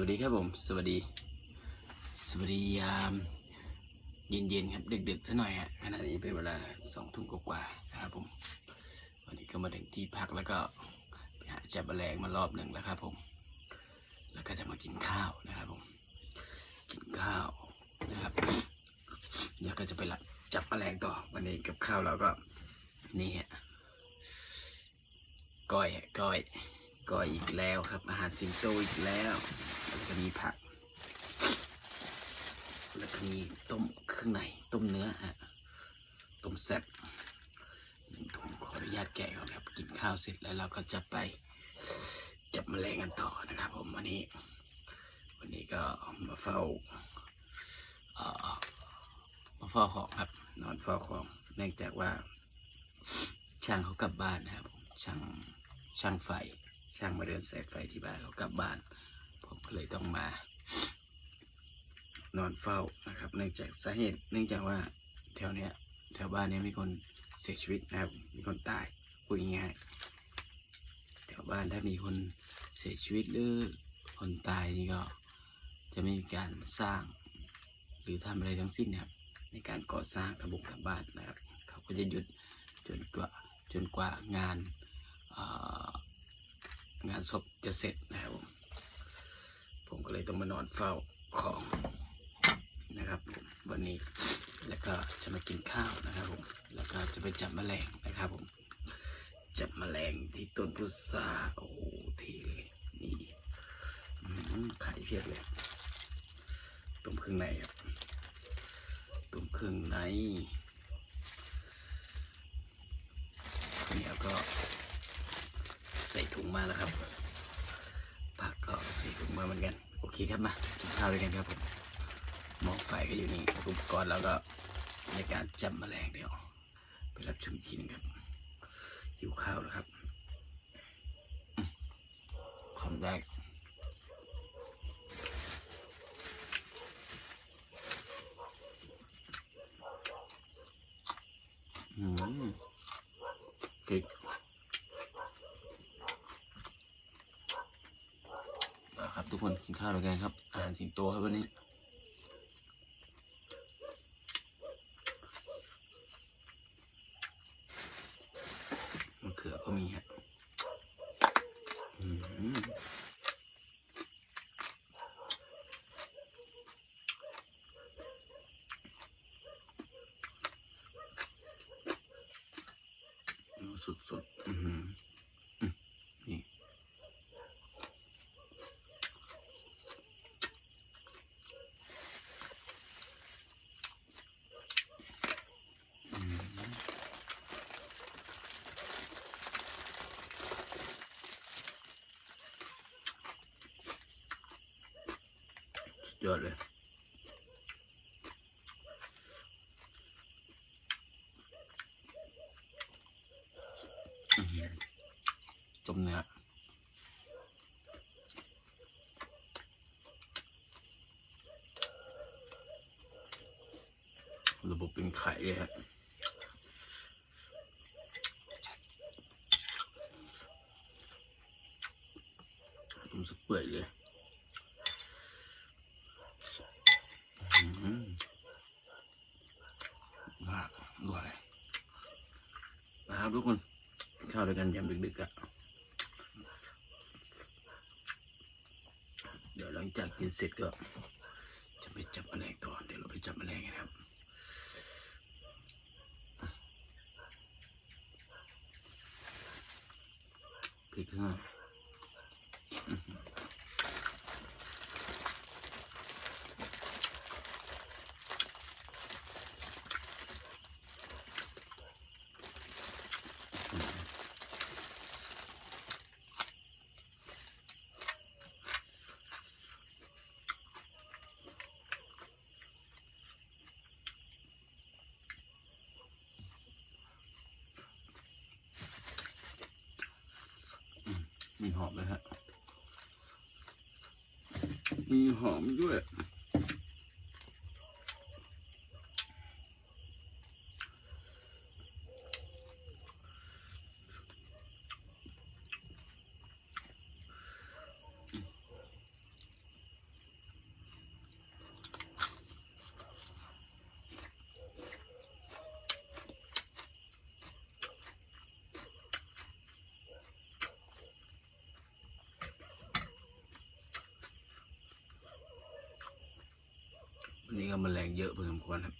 วัสดีครับผม สวัสดี สวัสดียามเย็นๆครับดึกๆซะหน่อยฮะขณะนี้เป็นเวลาสองทุ่มกว่าๆนะครับผม วันนี้ก็มาถึงที่พักแล้วก็ไปหาจับแมลงมารอบหนึ่งแล้วครับผม แล้วก็จะมากินข้าวนะครับผม กินข้าวนะครับแล้วก็จะไปรับจับแมลงต่อวันนี้กับข้าวเราก็นี่ฮะก้อยฮะก้อย ก้อยอีกแล้วครับ อาหารสิงโตอีกแล้วแล้วก็มีผัก แล้วก็มีต้มเครื่องในต้มเนื้อฮะต้มแซ่บผมขออนุญาตแกะก่อนครับ กินข้าวเสร็จแล้วเราก็จะไปจับแมลงกันต่อนะครับ ผมวันนี้ วันนี้ก็มาเฝ้าเอ่อมาเฝ้าของครับ นอนเฝ้าของเนื่องจากว่าช่างเขากลับบ้านนะครับช่างช่างไฟ ช่างมาเดินสายไฟที่บ้านเขากลับบ้าน ผมก็เลยต้องมา นอนเฝ้านะครับ เนื่องจากสาเหตุเนื่องจากว่าแถวเนี้ยแถวบ้านเนี้ยมีคนเสียชีวิตนะครับ มีคนตายพูดง่ายๆแถวบ้านถ้ามีคนเสียชีวิตหรือคนตายนี่ก็จะไม่มีการสร้าง หรือทำอะไรทั้งสิ้นนะครับในการก่อสร้างทำบุกทำบ้านนะครับ เขาก็จะหยุดจนกว่าจนกว่างานอ่อ งานศพจะเสร็จนะครับผมผมก็เลยต้องมานอนเฝ้าของนะครับผมวันนี้แล้วก็จะมากินข้าวนะครับผมแล้วก็จะไปจับแมลงนะครับผมจับแมลงที่ต้นพุทราโอ้โหทีเลยนี่อืมไข่เพียบเลยต้มเครื่องในครับต้มเครื่องในเนี่ยก็ ส่ถุงมาแล้วครับ ผักก็ใส่ถุงมาเหมือนกัน โอเคครับมากินข้าวด้วยกันครับผมหม้อไฟก็อยู่นี่อุปกรณ์แล้วก็ในการจับแมลงเดี๋ยว ไปรับชมทีนึงครับหิวข้าวแล้วครับอืมคำแรกอืมพริก นะครับ ทุกคนกินข้าวด้วยกันครับ อาหารสิงโตครับวันนี้มะเขือก็มีฮะอืมสุดสุดๆอื้อหืออืมนี่ อืมสุด ยอดเลย ต้มเนื้อระบบเป็นไข่เลยฮะ ต้มสักเปื่อยเลยอื้อหือมากด้วยนะครับทุกคนกินข้าวด้วยกันยามดึกๆอะเดี๋ยวหลังจากกิน เสร็จก็จะไปจับแมลงต่อเดี๋ยวเราไปจับแมลงกันครับพริกข้าง มีหอมเลยฮะ มีหอมด้วย นี้ก็มแมลงเยอะพอสมควรครับ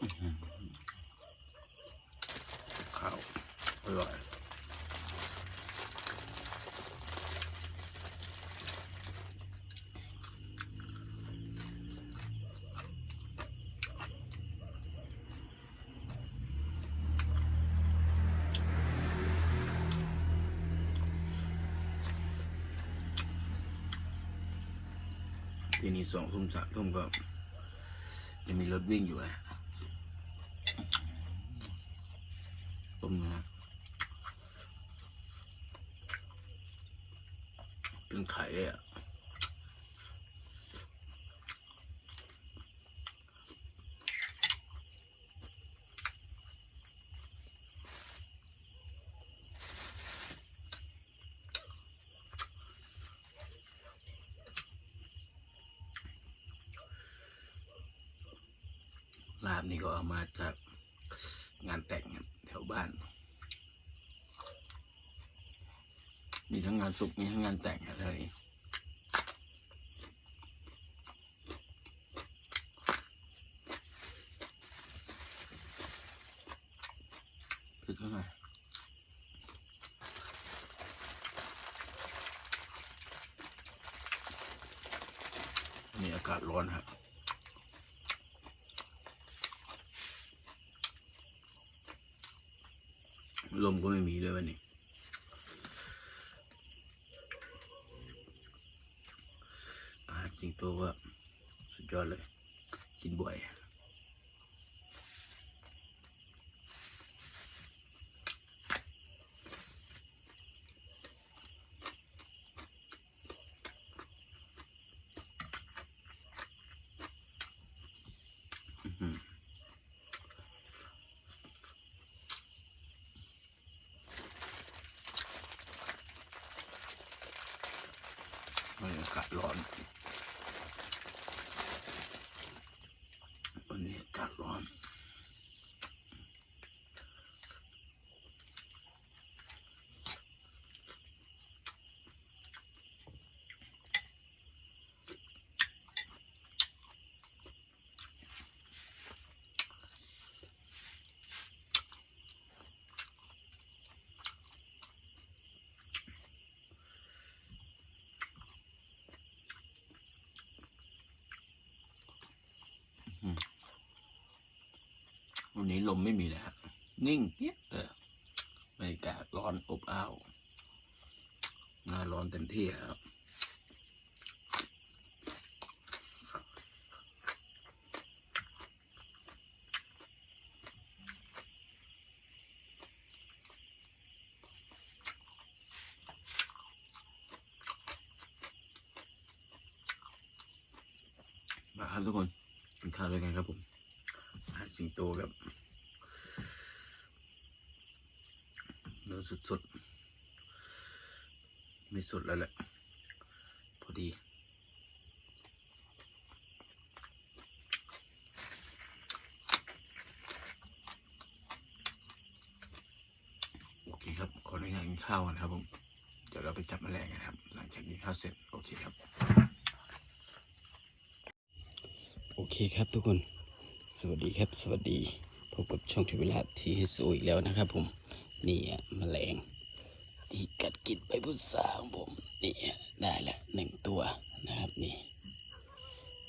อื้อหือข้าวอร่อย ทีนี้สองทุ่มสามทุ่มก็ยังมีรถวิ่งอยู่อะต้มเนื้อเป็นไข่เลยอะ ลาบ นี่ก็เอามาจากงานแต่งแถวบ้าน มีทั้งงานสุกมีทั้งงานแต่งอะไรคือเท่าไหร่นี่อากาศร้อนครับ ลมก็ไม่มีเลยวันนี้ อาหารสิงโตก็สุดยอดเลย กินบ่อย อื้อหือ วันนี้อากาศร้อน วันนี้อากาศร้อน วันนี้ลมไม่มีแล้วครับนิ่งเปียเออบรรยากาศร้อนอบอ้าวหน้าร้อนเต็มที่ครับมาครับทุกคนกินข้าวด้วยกันครับผมอาหารสิงโตกับเนื้อ สุดๆ ไม่สุดแล้วแหละ พอดีโอเคครับ ขออนุญาตกินข้าวกันครับผม เดี๋ยวเราไปจับแมลงกันครับ หลังจากกินข้าวเสร็จ โอเคครับ โอเคครับทุกคน สวัสดีครับ สวัสดี พบกับช่องทวิลาทีให้สวยอีกแล้วนะครับผม นี่อะแมลงที่กัดกินใบพุทราของผมนี่อะได้ละหนึ่งตัวนะครับนี่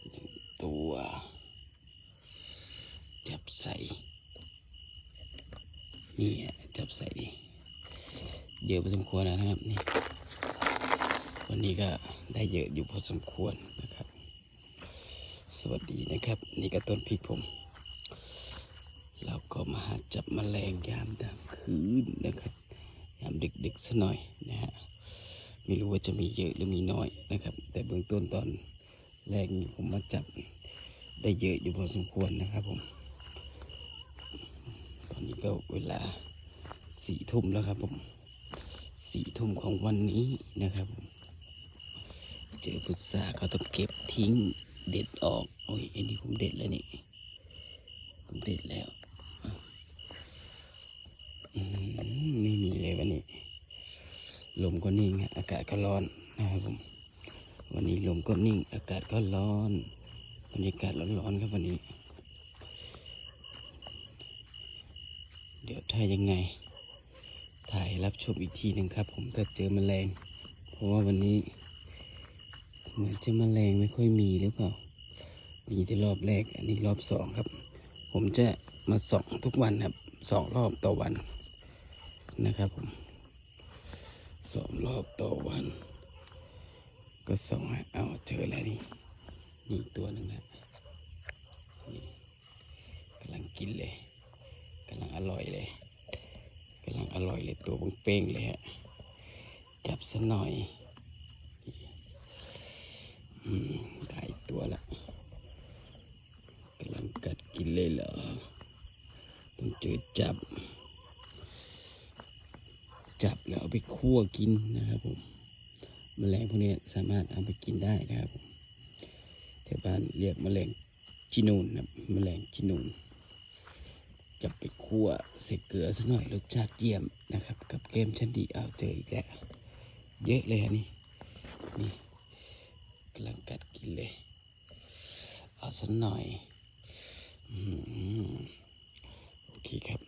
หนึ่งตัวจับใส่นี่อะจับใส่เยอะพอสมควรนะครับนี่วันนี้ก็ได้เยอะอยู่พอสมควรนะครับ สวัสดีนะครับ นี่ก็ต้นพริกผม เราก็มาหาจับแมลงยามกลาง คืนนะครับยามดึกๆซะหน่อยนะฮะไม่รู้ว่าจะมีเยอะหรือมีน้อยนะครับ แต่เบื้องต้นตอนแรกนี่ผมมาจับได้เยอะอยู่พอสมควรนะครับผม ตอนนี้ก็เวลาสี่ทุ่มแล้วครับผมสี่ทุ่มของวันนี้นะครับผมเจอพุทราก็ต้องเก็บทิ้งเด็ดออก โอ้ยอันนี้ผมเด็ดแล้วนี่ ผมเด็ดแล้ว ไม่มีเลยวันนี้ ลมก็นิ่งอากาศก็ร้อนนะครับผม วันนี้ลมก็นิ่ง อากาศก็ร้อนบรรยากาศร้อนๆครับวันนี้ เดี๋ยวถ้ายังไง ถ่ายรับชมอีกทีหนึ่งครับ ผมถ้าเจอแมลง เพราะว่าวันนี้ เหมือนจะแมลงไม่ค่อยมีหรือเปล่ามีที่รอบแรก อันนี้รอบสองครับ ผมจะมาส่องทุกวันครับสองรอบต่อวัน นะครับผมสองรอบต่อวัน ก็ส่องให้เอาเจอแล้วนี่นี่ตัวหนึ่งนะนี่กำลังกินเลยกำลังอร่อยเลยกำลังอร่อยเลยตัวเป้งเลยฮะจับซะหน่อยอืมได้ตัวละกำลังกัดกินเลยเหรอต้องเจอจับ จับแล้วเอาไปคั่วกินนะครับผมแมลงพวกนี้สามารถเอาไปกินได้นะครับแถวบ้านเรียกแมลงจินูนนะครับแมลงจินูนจับไปคั่วใส่เกลือสักหน่อยรสชาติเยี่ยมนะครับ กับเกมชั้นดีเอาเจออีกแล้วเยอะเลยอันนี่นี่กำลังกัดกินเลยเอาสักหน่อยอโอเคครับ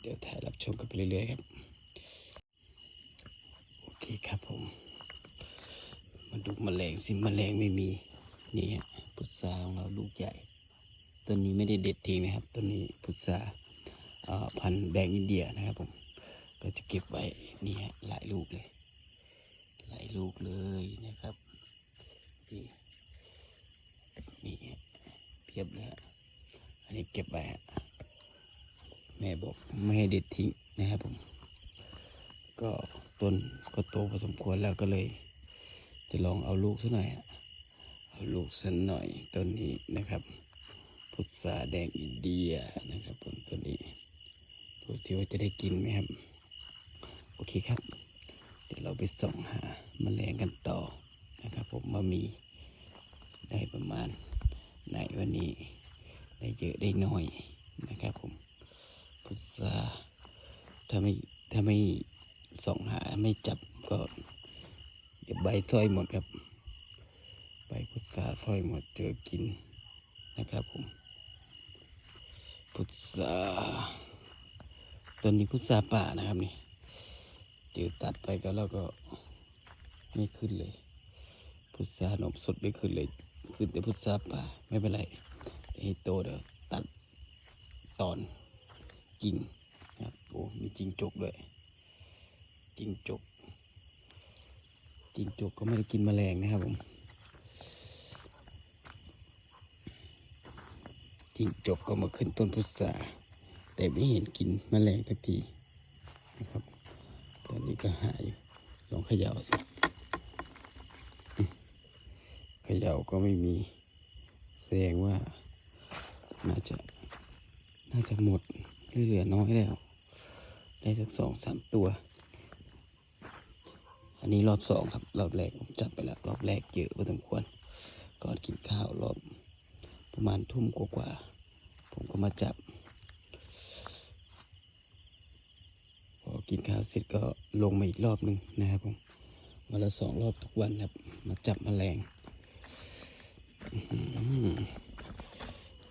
เดี๋ยวถ่ายรับชมกันไปเรื่อยๆครับ เคครับผม มาดูแมลงสิแมลงไม่มี นี่ฮะพุทราของเราลูกใหญ่ ต้นนี้ไม่ได้เด็ดทิ้งนะครับ ต้นนี้พุทราพันธุ์แดงอินเดียนะครับผม ก็จะเก็บไว้ นี่ฮะหลายลูกเลย หลายลูกเลยนะครับ นี่นี่เพียบเลยฮะ อันนี้เก็บไว้ฮะแม่บอกไม่ให้เด็ดทิ้งนะครับผม ก็ ต้นก็โตพอสมควรแล้วก็เลย จะลองเอาลูกสักหน่อยอะเอาลูกสักหน่อยต้นนี้นะครับพุทราแดงอินเดียนะครับผมต้นนี้ดูสิว่าจะได้กินไหมครับ โอเคครับ เดี๋ยวเราไปส่องหาแมลงกันต่อนะครับ ผมมามีได้ประมาณไหนวันนี้ได้เยอะได้น้อยนะครับผมพุทราถ้าไม่ถ้าไม่ ส่องหาไม่จับก็เดี๋ยวใบซอยหมดครับ ใบพุทราซอยหมดเจอกินนะครับผม พุทราต้นนี้พุทราป่านะครับนี่เจอตัดไปก็แล้วก็ไม่ขึ้นเลย พุทราหนมสดไม่ขึ้นเลย ขึ้นแต่พุทราป่าไม่เป็นไรให้โตเดี๋ยวตัดตอนกิ่งนะครับโอ้มีจริงจกด้วย จิงจกจิงจกก็ไม่ได้กินแมลงนะครับผมจิงจกก็มาขึ้นต้นพุทราแต่ไม่เห็นกินแมลงสักทีนะครับ ตอนนี้ก็หาอยู่ลองเขย่าสิเขย่าก็ไม่มีแสดงว่า น่าจะน่าจะหมดเหลือน้อยแล้ว ได้สักสองสามตัว อันนี้รอบสองครับ รอบแรกผมจับไปแล้ว รอบแรกเยอะพอสมควร ก่อนกินข้าวรอบประมาณทุ่มกว่าๆผมก็มาจับ พอกินข้าวเสร็จก็ลงมาอีกรอบหนึ่งนะครับผมวันละสองรอบทุกวันครับ มาจับแมลง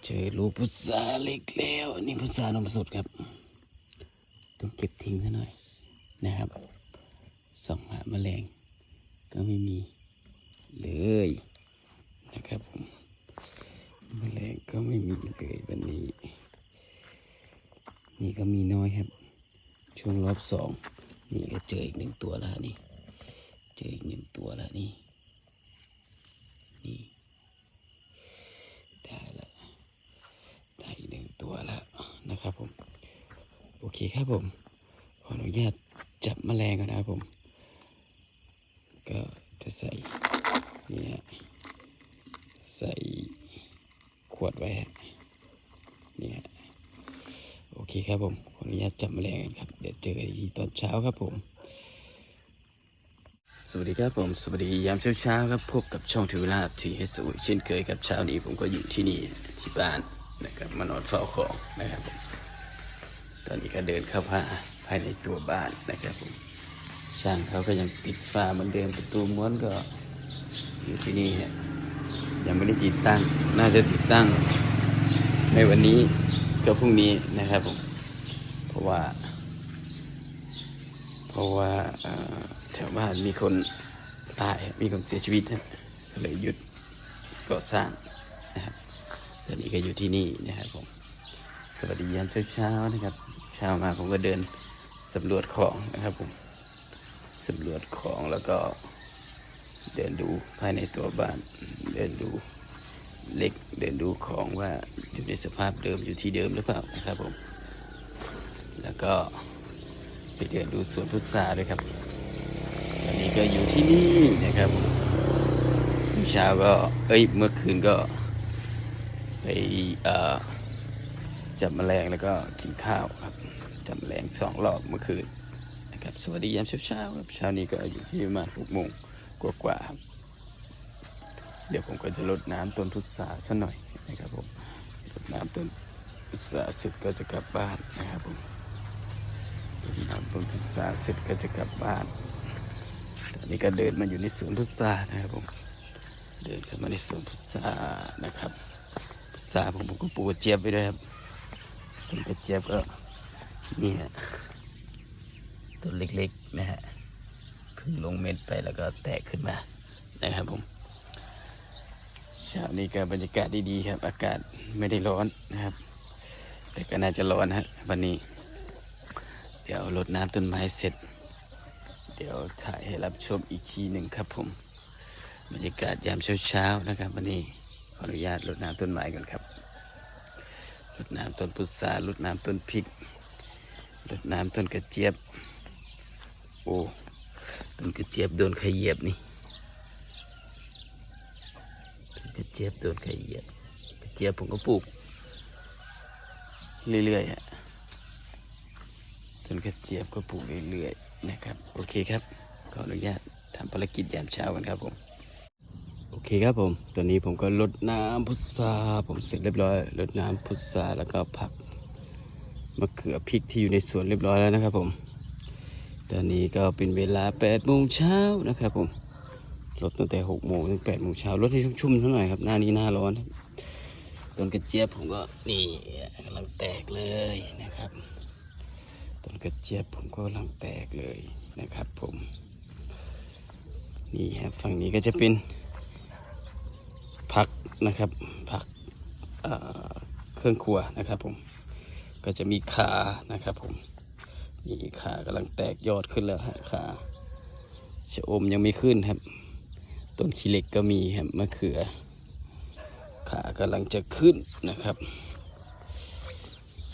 เจอลูกพุทราเล็กแล้วนนี่พุทรานมสดครับ ต้องเก็บทิ้งซะหน่อยนะครับ ส่องหาแมลง ก็ไม่มีเลยนะครับผมแมลงก็ไม่มีเลยวันนี้ นี่ก็มีน้อยครับ ช่วงรอบสองนี่ก็เจออีกหนึ่งตัวแล้วนี่ เจออีกหนึ่งตัวแล้วนี่นี่ได้ล้วได้อีกหนึ่งตัวแล้วนะครับผม โอเคครับผม ขออนุญาตจับแมลงก่อนนะครับผม ใส่นี่ฮะใส่ขวดไว้ฮะนี่ฮะโอเคครับผมขออนุญาตจับแมลงกันครับ เดี๋ยวเจอกันอีกทีตอนเช้าครับผม สวัสดีครับผม สวัสดียามเช้าเช้าๆครับพบกับช่องทิวลาบทีให้สวยเช่นเคยครับเช้านี้ผมก็อยู่ที่นี่ที่บ้านนะครับมานอนเฝ้าของนะครับผมตอนนี้ก็เดินเข้ามาภายในตัวบ้านนะครับผม ช่างเขาก็ยังปิดฝ้าเหมือนเดิมประตูม้วนก็อยู่ที่นี่ฮะยังไม่ได้ติดตั้ง น่าจะติดตั้ง ในวันนี้ก็พรุ่งนี้นะครับผมเพราะว่า เพราะว่าแถวบ้านมีคนตายมีคนเสียชีวิตฮะก็เลยหยุดก่อสร้างนะครับตอนนี้ก็อยู่ที่นี่นะครับผมสวัสดียามเช้าๆนะครับเช้ามาผมก็เดินสำรวจของนะครับผม สำรวจของแล้วก็เดินดูภายในตัวบ้าน เดินดูเหล็กเดินดูของว่าอยู่ในสภาพเดิมอยู่ที่เดิมหรือเปล่านะครับผม แล้วก็ไปเดินดูสวนพุทราด้วยครับตอนนี้ก็อยู่ที่นี่นะครับเมื่อเช้าก็เอ้ยเมื่อคืนก็ไปจับแมลงแล้วก็กินข้าวครับจับแมลงสองรอบเมื่อคืน ครับสวัสดียามเช้าๆครับเช้านี้ก็อยู่ที่ประมาณหกโมงกว่าๆครับเดี๋ยวผมก็จะลดน้ำต้นพุทราซะหน่อยนะครับผมลดน้ำต้นพุทราเสร็จก็จะกลับบ้านนะครับผมลดน้ำต้นพุทราเสร็จก็จะกลับบ้านตอนนี้ก็เดินมาอยู่ในสวนพุทรานะครับผมเดินเข้ามาในสวนพุทรานะครับพุทราผมผมก็ปลูกเจี๊ยบไปด้วยครับต้นกระเจี๊ยบก็เนี่ฮะ ต้นเล็กๆนะฮะเพิ่งลงเม็ดไปแล้วก็แตกขึ้นมานะครับผมเช้านี้ก็บรรยากาศดีๆครับ อากาศไม่ได้ร้อนนะครับ แต่ก็น่าจะร้อนฮะวันนี้ เดี๋ยวรดน้ำต้นไม้เสร็จ เดี๋ยวถ่ายให้รับชมอีกทีหนึ่งครับผมบรรยากาศยามเช้าๆนะครับวันนี้ขออนุญาตรดน้ำต้นไม้ก่อนครับรดน้ำต้นพุทรารดน้ำต้นพริกรดน้ำต้นกระเจี๊ยบ อ้ต้นกระเจี๊ยบโดนใครเหยียบนี่ต้นกระเจี๊ยบโดนใครเหยียบกระเจี๊ยบผมก็ปลูก เรื่อยๆฮะต้นกระเจี๊ยบก็ปลูกเรื่อยๆนะครับ โอเคครับขออนุญาตทำภารกิจยามเช้ากันครับผมโอเคครับผม ตอนนี้ผมก็ลดน้ำพุทราผมเสร็จเรียบร้อยลดน้ำพุทราแล้วก็ผักมะเขือพริกที่อยู่ในสวนเรียบร้อยแล้วนะครับผม ตอนนี้ก็เป็นเวลา8โมงเช้านะครับผมลดตั้งแต่6โมงถึง8โมงเช้าลดให้ชุ่มๆสักหน่อยครับหน้านี้หน้าร้อนต้นกระเจี๊ยบผมก็นี่กำลังแตกเลยนะครับต้นกระเจี๊ยบผมก็กำลังแตกเลยนะครับ ผมนี่ครับฝั่งนี้ก็จะเป็นผักนะครับผักเครื่องครัวนะครับผมก็จะมีขานะครับผม นี่ขากำลังแตกยอดขึ้นแล้วฮะขาชะอมยังไม่ขึ้นครับ ต้นขี้เหล็กก็มีครับมะเขือ ขากำลังจะขึ้นนะครับ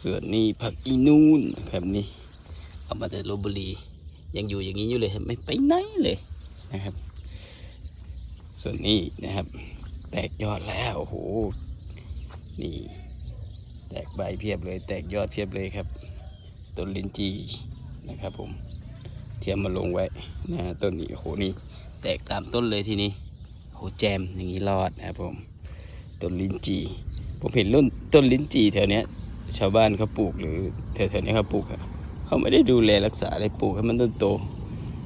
ส่วนนี้ผักอีนูนนะครับนี่เอามาจากลบบุรียังอยู่อย่างนี้อยู่เลยครับไม่ไปไหนเลยนะครับ ส่วนนี้นะครับ แตกยอดแล้วโอ้โหนี่ แตกใบเพียบเลย แตกยอดเพียบเลยครับ ต้นลินจีนะครับผมเทียมมาลงไว้นะต้นนี้โหนี่แตกตามต้นเลยทีนี้โหแจมอย่างนี้รอดนะครับผมต้นลินจีผมเห็นต้นต้นลิ้นจีแถวเนี้ย ชาวบ้านเขาปลูกหรือแถวๆเนี้ยเขาปลูกเขาไม่ได้ดูแลรักษาอะไรปลูกให้มันต้นโต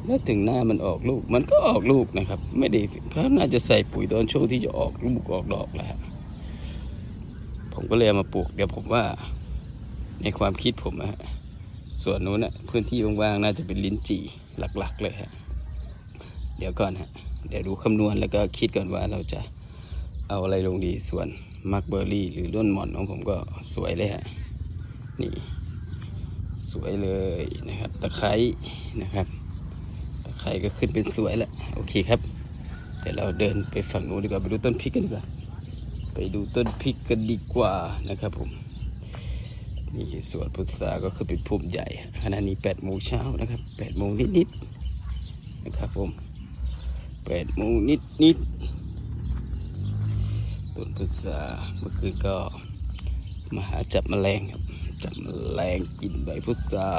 แล้วถึงหน้ามันออกลูก มันก็ออกลูกนะครับ ไม่ได้เขาน่าจะใส่ปุ๋ยตอนช่วงที่จะออกลูกออกดอกแล้วฮะผมก็เลยเอามาปลูกเดี๋ยวผมว่า ในความคิดผมนะฮะ ส่วนนู้นนะพื้นที่ว่างๆน่าจะเป็นลิ้นจี่หลักๆเลยฮะเดี๋ยวก่อนฮะเดี๋ยวดูคำนวณแล้วก็คิดก่อนว่าเราจะเอาอะไรลงดีส่วนมักเบอร์รี่ หรือร่นหมอนของผมก็สวยเลยฮะนี่สวยเลยนะครับตะไคร้นะครับตะไคร้ก็ขึ้นเป็นสวยแล้วโอเคครับเดี๋ยวเราเดินไปฝั่งนู้นดีกว่าไปดูต้นพริกกันดีกว่าไปดูต้นพริกกันดีกว่านะครับผม นี่สวนพุทราก็คือเป็นภูมิใหญ่ขณะนี้แปดโมงเช้านะครับแปดโมงนิดๆนะครับผมแปดโมงนิดๆต้นพุทราเมื่อคืนก็มาหาจับแมลงครับจับแมลงกินใบพุทรา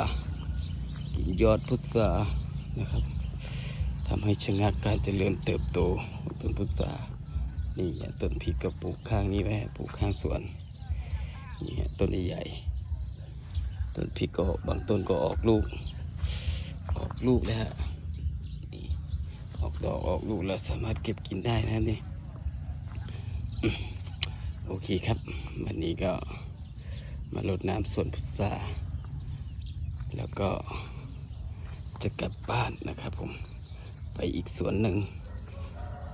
กินยอดพุทรานะครับทำให้ชะงักการเจริญเติบโตของต้นพุทรานี่ฮะต้นพริกก็ปลูกข้างนี้ไว้ปลูกข้างสวนนี่ฮะต้นใหญ่ ต้นพริกก็บางต้นก็ออกลูก ออกลูกแล้วฮะออกดอกออกลูกแล้วสามารถเก็บกินได้นะนี่โอเคครับ วันนี้ก็มาลดน้ำสวนพุทราแล้วก็จะกลับบ้านนะครับผมไปอีกสวนหนึ่ง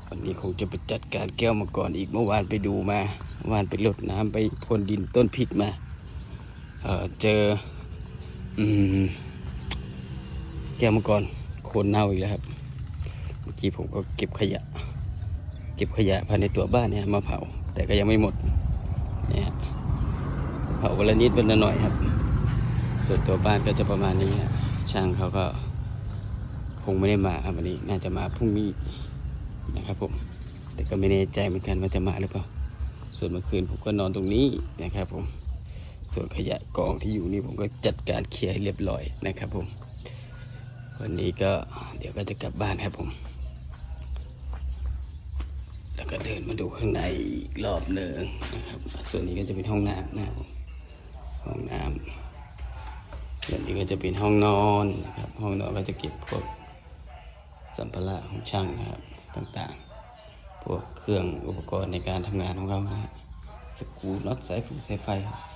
วันนี้คงจะไปจัดการแก้วมาก่อนอีกเมื่อวานไปดูมาเมื่อวานไปลดน้ำไปพ่นดินต้นพริกมา เจออืแก้วมังกรโคนเน่าอีกแล้วครับ เมื่อกี้ผมก็เก็บขยะ เก็บขยะภายในตัวบ้านเนี่ยมาเผา แต่ก็ยังไม่หมดเนี่ยเผาวันละนิดวันละหน่อยครับ ส่วนตัวบ้านก็จะประมาณนี้ช่างเขาก็คงไม่ได้มาครับวันนี้น่าจะมาพรุ่งนี้นะครับผมแต่ก็ไม่แน่ใจเหมือนกันว่าจะมาหรือเปล่าส่วนเมื่อคืนผมก็นอนตรงนี้นะครับผม ส่วนขยะกองที่อยู่นี่ผมก็จัดการเคลียร์ให้เรียบร้อยนะครับผม วันนี้ก็เดี๋ยวก็จะกลับบ้านครับผม แล้วก็เดินมาดูข้างในอีกรอบหนึ่งนะครับ ส่วนนี้ก็จะเป็นห้องน้ำนะครับห้องน้ำส่วนนี้ก็จะเป็นห้องนอนนะครับ ห้องนอนก็จะเก็บพวกสัมภาระของช่างนะครับต่างๆ พวกเครื่องอุปกรณ์ในการทำงานของเขานะสกรูน็อตสายฟูสายไฟครับ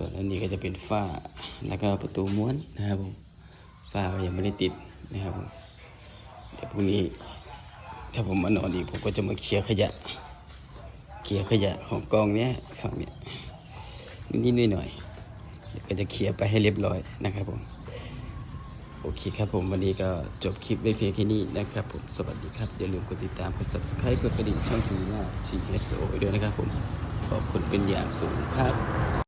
ส่วนอันนี้ก็จะเป็นฝ้าแล้วก็ประตูม้วนนะครับผมฝ้าก็ยังไม่ได้ติดนะครับผมเดี๋ยวพรุ่งนี้ถ้าผมมานอนอีกผมก็จะมาเคลียร์ขยะ เคลียร์ขยะของกองเนี้ยฝั่งเนี้ยนิดๆหน่อยๆเดี๋ยวก็จะเคลียร์ไปให้เรียบร้อยนะครับผมโอเคครับผมวันนี้ก็จบคลิปไว้เพียงแค่นี้นะครับผมสวัสดีครับอย่าลืมกดติดตามกด subscribe กดกระดิ่งช่องทีวีหน้า TSO ด้วยนะครับผมขอบคุณเป็นอย่างสูงครับ